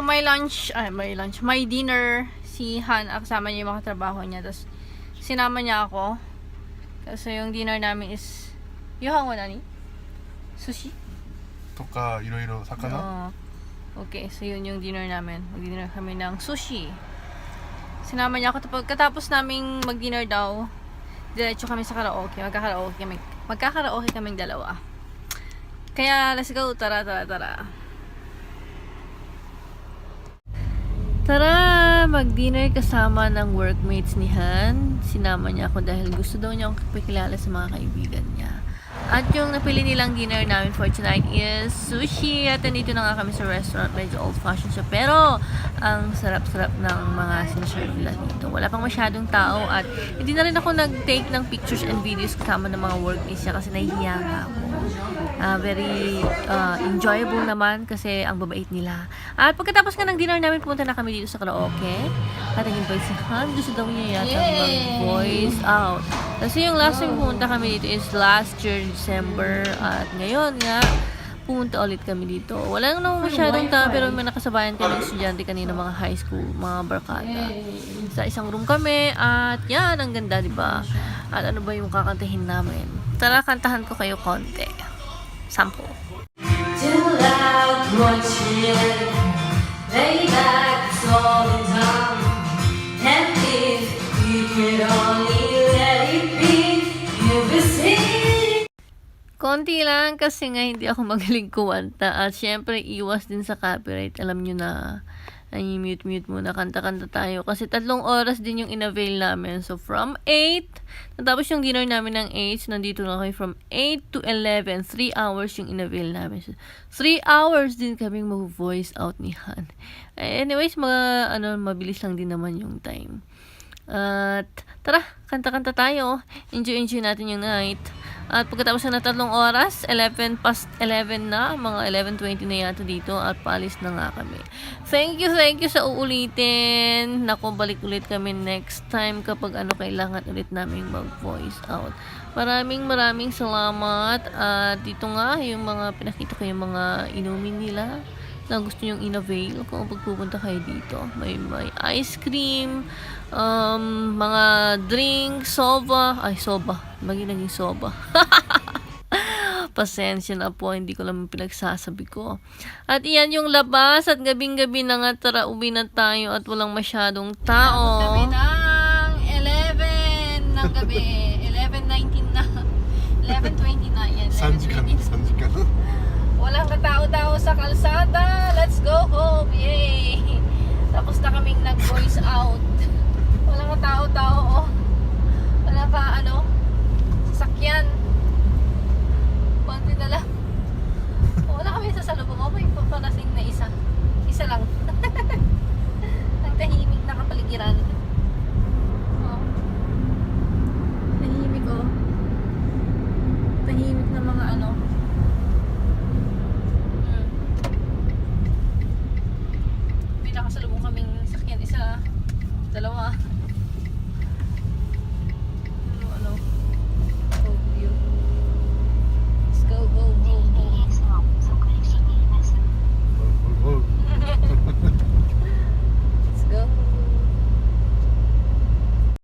So, may lunch, ay, may lunch, may dinner, si Han, ah, kasama niya yung mga trabaho niya. Tapos, sinama niya ako. Kasi yung dinner namin is, yohan ko nani? Sushi? Toka, iro-iro, sakana? Oo. Okay, so yun yung dinner namin. Mag-dinner kami ng sushi. Sinama niya ako. Tapos, katapos naming mag-dinner daw, diretso kami sa karaoke. Magkakaraoke kami. Magkakaraoke kaming dalawa. Kaya, let's go. Tara, tara, tara. Mag-dinner kasama ng workmates ni Han. Sinama niya ako dahil gusto daw niya akong pakilala sa mga kaibigan niya. At yung napili nilang dinner namin for tonight is sushi. At nandito na nga kami sa restaurant. Medyo old-fashioned siya. Pero, ang sarap-sarap ng mga sinaserve nila dito. Wala pang masyadong tao. At hindi na rin ako nag-take ng pictures and videos kasama ng mga workmates niya kasi nahihiya nga ako. Ah, very ah, enjoyable naman kasi ang babait nila. At pagkatapos nga ng dinner namin, pumunta na kami dito sa karaoke. At naging bait si Han. Gusto daw niya yata mag-voice out. Kasi yung last time pumunta kami dito is last year, December. At ngayon nga, pumunta ulit kami dito. Wala naman masyadong tao pero may nakasabayan kami ng estudyante kanina mga high school, mga barkada. Sa isang room kami at yan, ang ganda, di ba? At ano ba yung kakantahin namin? Tara, kantahan ko kayo konti. Sample. Too loud, watching. Lay back, it's all in time. And if you could Konti lang kasi nga hindi ako magaling kumanta. At syempre, iwas din sa copyright. Alam nyo na, ay mute-mute muna, kanta-kanta tayo. Kasi tatlong oras din yung in-avail namin. So, from 8, natapos yung dinner namin ng 8, so nandito na kami from 8 to 11. 3 hours yung in-avail namin. So, 3 hours din kaming mag-voice out ni Han. Anyways, mga, ano, mabilis lang din naman yung time. At tara, kanta-kanta tayo. Enjoy-enjoy natin yung night. At pagkatapos na tatlong oras, 11 past 11 na, mga 11.20 na yata dito at paalis na nga kami. Thank you, thank you sa uulitin. Naku, balik ulit kami next time kapag ano kailangan ulit namin mag-voice out. Maraming maraming salamat. At dito nga, yung mga pinakita ko yung mga inumin nila na gusto nyong in-avail kung pagpupunta kayo dito. May, may ice cream, um, mga drink, soba. Ay, soba. Maging naging soba. Pasensya na po, hindi ko lang pinagsasabi ko. At iyan yung labas at gabing-gabi na nga tara uwi na tayo at walang masyadong tao. Kami ng 11 ng gabi. 11.19 na. 11.20 na yan. 3 pumunta ako sa kalsada. Let's go home. Yay! Tapos na kaming nag-voice out. Walang tao-tao. Oh. Wala pa ano. 走了吗？